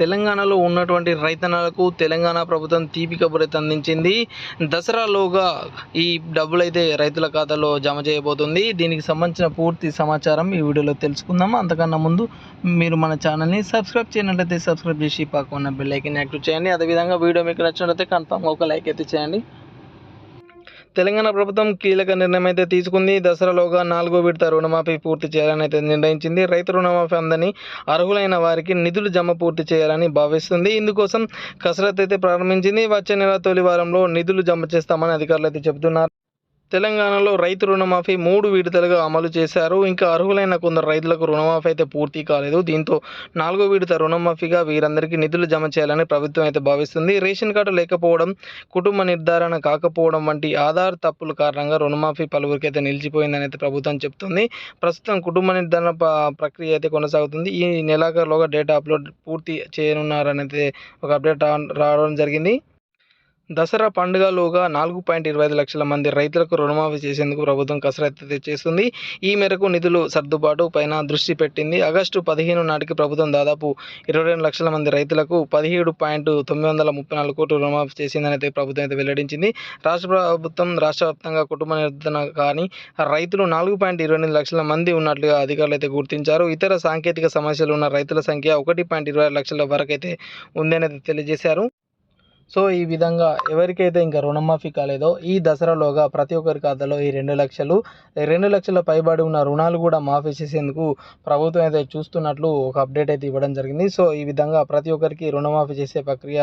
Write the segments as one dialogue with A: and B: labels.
A: తెలంగాణలో ఉన్నటువంటి రైతన్నలకు తెలంగాణ ప్రభుత్వం తీపి కబురైతే అందించింది. దసరాలోగా ఈ డబ్బులు అయితే రైతుల ఖాతాలో జమ చేయబోతుంది. దీనికి సంబంధించిన పూర్తి సమాచారం ఈ వీడియోలో తెలుసుకుందాం. అంతకన్నా ముందు మీరు మన ఛానల్ని సబ్స్క్రైబ్ చేయనట్లయితే సబ్స్క్రైబ్ చేసి పక్కన ఉన్న బెల్ ఐకన్ యాక్టివ్ చేయండి. అదేవిధంగా వీడియో మీకు నచ్చినట్లయితే కన్ఫామ్గా ఒక లైక్ అయితే చేయండి. తెలంగాణ ప్రభుత్వం కీలక నిర్ణయం అయితే తీసుకుంది. దసరాలోగా నాలుగో విడత రుణమాఫీ పూర్తి చేయాలని అయితే నిర్ణయించింది. రైతు రుణమాఫీ అందని అర్హులైన వారికి నిధులు జమ పూర్తి చేయాలని భావిస్తుంది. ఇందుకోసం కసరత్తు అయితే ప్రారంభించింది. వచ్చే నెల తొలి వారంలో నిధులు జమ చేస్తామని అధికారులు అయితే చెబుతున్నారు. తెలంగాణలో రైతు రుణమాఫీ మూడు విడతలుగా అమలు చేశారు. ఇంకా అర్హులైన కొందరు రైతులకు రుణమాఫీ అయితే పూర్తి కాలేదు. దీంతో నాలుగో విడత రుణమాఫీగా వీరందరికీ నిధులు జమ చేయాలని ప్రభుత్వం అయితే భావిస్తుంది. రేషన్ కార్డు లేకపోవడం కుటుంబ నిర్ధారణ కాకపోవడం వంటి ఆధార్ తప్పుల కారణంగా రుణమాఫీ పలువురికి అయితే నిలిచిపోయిందని అయితే ప్రభుత్వం చెప్తుంది. ప్రస్తుతం కుటుంబ నిర్ధారణ ప్రక్రియ అయితే కొనసాగుతుంది. ఈ నెలాఖరులోగా డేటా అప్లోడ్ పూర్తి చేయనున్నారని అయితే ఒక అప్డేట్ రావడం జరిగింది. దసరా పండుగలోగా నాలుగు పాయింట్ ఇరవై ఐదు లక్షల మంది రైతులకు రుణమాఫీ చేసేందుకు ప్రభుత్వం కసరత్తు అయితే చేస్తుంది. ఈ మేరకు నిధులు సర్దుబాటు పైన దృష్టి పెట్టింది. ఆగస్టు పదిహేను నాటికి ప్రభుత్వం దాదాపు ఇరవై రెండు లక్షల మంది రైతులకు పదిహేడు పాయింట్ తొమ్మిది వందల ముప్పై నాలుగు కోట్లు రుణమాఫీ చేసిందని అయితే ప్రభుత్వం అయితే వెల్లడించింది. రాష్ట్ర ప్రభుత్వం రాష్ట్ర వ్యాప్తంగా కుటుంబ నిర్ధన కానీ రైతులు నాలుగు పాయింట్ ఇరవై ఎనిమిది లక్షల మంది ఉన్నట్లుగా అధికారులు అయితే గుర్తించారు. ఇతర సాంకేతిక సమస్యలు ఉన్న రైతుల సంఖ్య ఒకటి పాయింట్ ఇరవై లక్షల వరకు అయితే ఉందని అయితే తెలియజేశారు. సో ఈ విధంగా ఎవరికైతే ఇంకా రుణమాఫీ కాలేదో ఈ దసరాలోగా ప్రతి ఒక్కరి ఖాతాలో ఈ రెండు లక్షలు రెండు లక్షల పైబడి ఉన్న రుణాలు కూడా మాఫీ చేసేందుకు ప్రభుత్వం అయితే చూస్తున్నట్లు ఒక అప్డేట్ అయితే ఇవ్వడం జరిగింది. సో ఈ విధంగా ప్రతి ఒక్కరికి రుణమాఫీ చేసే ప్రక్రియ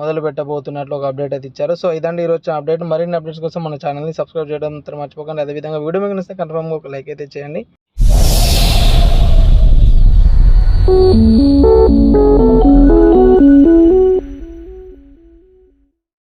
A: మొదలు పెట్టబోతున్నట్లు ఒక అప్డేట్ అయితే ఇచ్చారు. సో ఇదండి ఈరోజు అప్డేట్. మరిన్ని అప్డేట్స్ కోసం మన ఛానల్ని సబ్స్క్రైబ్ చేయడం మర్చిపోకండి. అదేవిధంగా వీడియో మీకు నచ్చితే కన్ఫర్మ్గా ఒక లైక్ అయితే చేయండి.